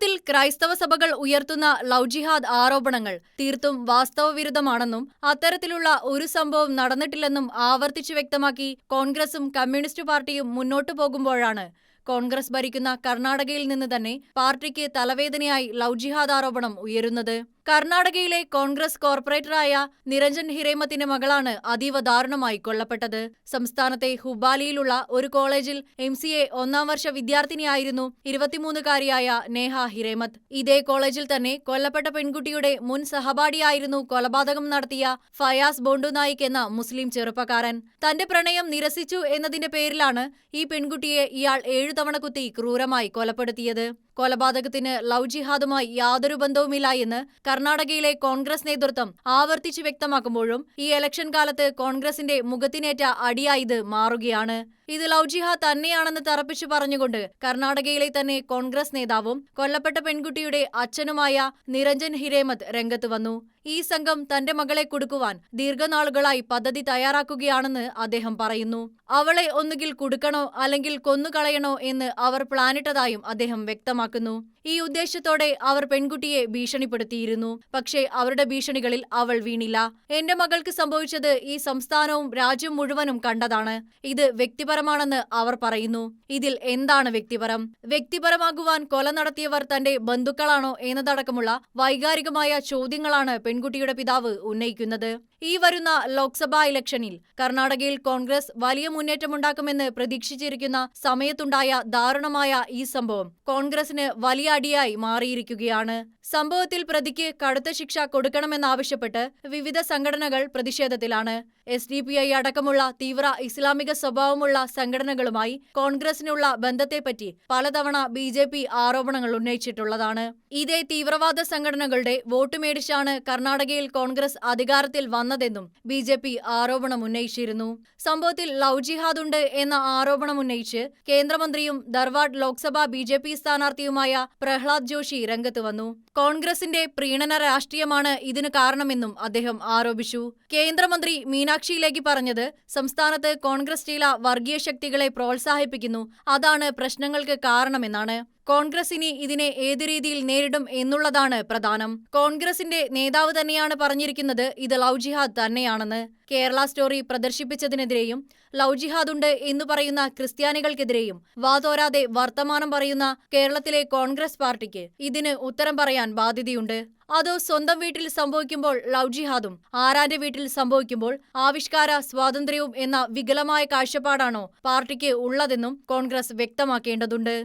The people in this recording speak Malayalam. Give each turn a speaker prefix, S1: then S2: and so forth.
S1: കേരളത്തിൽ ക്രൈസ്തവ സഭകൾ ഉയർത്തുന്ന ലവ് ജിഹാദ് ആരോപണങ്ങൾ തീർത്തും വാസ്തവവിരുദ്ധമാണെന്നും അത്തരത്തിലുള്ള ഒരു സംഭവം നടന്നിട്ടില്ലെന്നും ആവർത്തിച്ചു വ്യക്തമാക്കി കോൺഗ്രസും കമ്മ്യൂണിസ്റ്റ് പാർട്ടിയും മുന്നോട്ടു പോകുമ്പോഴാണ് കോൺഗ്രസ് ഭരിക്കുന്ന കർണാടകയിൽ നിന്ന് തന്നെ പാർട്ടിക്ക് തലവേദനയായി ലവ് ജിഹാദ് ആരോപണം ഉയരുന്നത്. കർണാടകയിലെ കോൺഗ്രസ് കോർപ്പറേറ്ററായ നിരഞ്ജൻ ഹിരേമത്തിന്റെ മകളാണ് അതീവ ദാരുണമായി കൊല്ലപ്പെട്ടത്. സംസ്ഥാനത്തെ ഹുബാലിയിലുള്ള ഒരു കോളേജിൽ എം സി എ ഒന്നാം വർഷ വിദ്യാർത്ഥിനിയായിരുന്നു ഇരുപത്തിമൂന്നുകാരിയായ നേഹ ഹിരേമത് ഇതേ കോളേജിൽ തന്നെ കൊല്ലപ്പെട്ട പെൺകുട്ടിയുടെ മുൻ സഹപാഠിയായിരുന്നു കൊലപാതകം നടത്തിയ ഫയാസ് ബോണ്ടുനായിക് എന്ന മുസ്ലിം ചെറുപ്പക്കാരൻ. തന്റെ പ്രണയം നിരസിച്ചു എന്നതിന്റെ പേരിലാണ് ഈ പെൺകുട്ടിയെ ഇയാൾ ഏഴു തവണ കുത്തി ക്രൂരമായി കൊലപ്പെടുത്തിയത്. കൊലപാതകത്തിന് ലവ് ജിഹാദുമായി യാതൊരു ബന്ധവുമില്ല എന്ന് കർണാടകയിലെ കോൺഗ്രസ് നേതൃത്വം ആവർത്തിച്ച് വ്യക്തമാക്കുമ്പോഴും ഈ ഇലക്ഷൻ കാലത്ത് കോൺഗ്രസിന്റെ മുഖത്തിനേറ്റ അടിയായത് മാറുകയാണ്. ഇത് ലവ് ജിഹാദ് തന്നെയാണെന്ന് തറപ്പിച്ചു പറഞ്ഞുകൊണ്ട് കർണാടകയിലെ തന്നെ കോൺഗ്രസ് നേതാവും കൊല്ലപ്പെട്ട പെൺകുട്ടിയുടെ അച്ഛനുമായ നിരഞ്ജൻ ഹിരേമത് രംഗത്ത് വന്നു. ഈ സംഘം തന്റെ മകളെ കൊടുക്കുവാൻ ദീർഘനാളുകളായി പദ്ധതി തയ്യാറാക്കുകയാണെന്ന് അദ്ദേഹം പറയുന്നു. അവളെ ഒന്നുകിൽ കൊടുക്കണോ അല്ലെങ്കിൽ കൊന്നുകളയണോ എന്ന് അവർ പ്ലാനിട്ടതായും അദ്ദേഹം വ്യക്തമാക്കുന്നു. ഈ ഉദ്ദേശത്തോടെ അവർ പെൺകുട്ടിയെ ഭീഷണിപ്പെടുത്തിയിരുന്നു. പക്ഷേ അവരുടെ ഭീഷണികളിൽ അവൾ വീണില്ല. എന്റെ മകൾക്ക് സംഭവിച്ചത് ഈ സംസ്ഥാനവും രാജ്യം മുഴുവനും കണ്ടതാണ്. ഇത് വ്യക്തിപരമാണെന്ന് അവർ പറയുന്നു. ഇതിൽ എന്താണ് വ്യക്തിപരം? വ്യക്തിപരമാകുവാൻ കൊല നടത്തിയവർ തന്റെ ബന്ധുക്കളാണോ എന്നതടക്കമുള്ള വൈകാരികമായ ചോദ്യങ്ങളാണ് പെൺകുട്ടിയുടെ പിതാവ് ഉന്നയിക്കുന്നത്. ഈ വരുന്ന ലോക്സഭാ ഇലക്ഷനിൽ കർണാടകയിൽ കോൺഗ്രസ് വലിയ മുന്നേറ്റമുണ്ടാക്കുമെന്ന് പ്രതീക്ഷിച്ചിരിക്കുന്ന സമയത്തുണ്ടായ ദാരുണമായ ഈ സംഭവം കോൺഗ്രസിന് വലിയ അടിയായി മാറിയിരിക്കുകയാണ്. സംഭവത്തിൽ പ്രതിക്ക് കടുത്ത ശിക്ഷ കൊടുക്കണമെന്നാവശ്യപ്പെട്ട് വിവിധ സംഘടനകൾ പ്രതിഷേധത്തിലാണ്. എസ് ഡി പി ഐ അടക്കമുള്ള തീവ്ര ഇസ്ലാമിക സ്വഭാവമുള്ള സംഘടനകളുമായി കോൺഗ്രസിനുള്ള ബന്ധത്തെപ്പറ്റി പലതവണ ബി ജെ പി ആരോപണങ്ങൾ ഉന്നയിച്ചിട്ടുള്ളതാണ്. ഇതേ തീവ്രവാദ സംഘടനകളുടെ വോട്ട് മേടിച്ചാണ് കർണാടകയിൽ കോൺഗ്രസ് അധികാരത്തിൽ വന്നതെന്നും ബി ജെ പി ആരോപണം ഉന്നയിച്ചിരുന്നു. സംഭവത്തിൽ ലവ് ജിഹാദ് ഉണ്ട് എന്ന ആരോപണം ഉന്നയിച്ച് കേന്ദ്രമന്ത്രിയും Dharwad Lok Sabha B J P സ്ഥാനാർത്ഥിയുമായ Pralhad Joshi രംഗത്ത് വന്നു. കോൺഗ്രസിന്റെ പ്രീണന രാഷ്ട്രീയമാണ് ഇതിന് കാരണമെന്നും അദ്ദേഹം ആരോപിച്ചു. കേന്ദ്രമന്ത്രി മീനാക്ഷി ലേഖി പറഞ്ഞത് സംസ്ഥാനത്ത് കോൺഗ്രസ് ചില വർഗീയ ശക്തികളെ പ്രോത്സാഹിപ്പിക്കുന്നു അതാണ് പ്രശ്നങ്ങൾക്ക് കാരണമെന്നാണ്. കോൺഗ്രസ് ഇനി ഇതിനെ ഏത് രീതിയിൽ നേരിടും എന്നുള്ളതാണ് പ്രധാനം. കോൺഗ്രസിന്റെ നേതാവ് തന്നെയാണ് പറഞ്ഞിരിക്കുന്നത് ഇത് ലവ് ജിഹാദ് തന്നെയാണെന്ന്. കേരള സ്റ്റോറി പ്രദർശിപ്പിച്ചതിനെതിരെയും ലവ് ജിഹാദ് ഉണ്ട് എന്ന് പറയുന്ന ക്രിസ്ത്യാനികൾക്കെതിരെയും വാതോരാതെ വർത്തമാനം പറയുന്ന കേരളത്തിലെ കോൺഗ്രസ് പാർട്ടിക്ക് ഇതിന് ഉത്തരം പറയാൻ ബാധ്യതയുണ്ട്. അതോ സ്വന്തം വീട്ടിൽ സംഭവിക്കുമ്പോൾ ലവ് ജിഹാദും ആരാന്റെ വീട്ടിൽ സംഭവിക്കുമ്പോൾ ആവിഷ്കാര സ്വാതന്ത്ര്യവും എന്ന വികലമായ കാഴ്ചപ്പാടാണോ പാർട്ടിക്ക് ഉള്ളതെന്നും കോൺഗ്രസ് വ്യക്തമാക്കേണ്ടതുണ്ട്.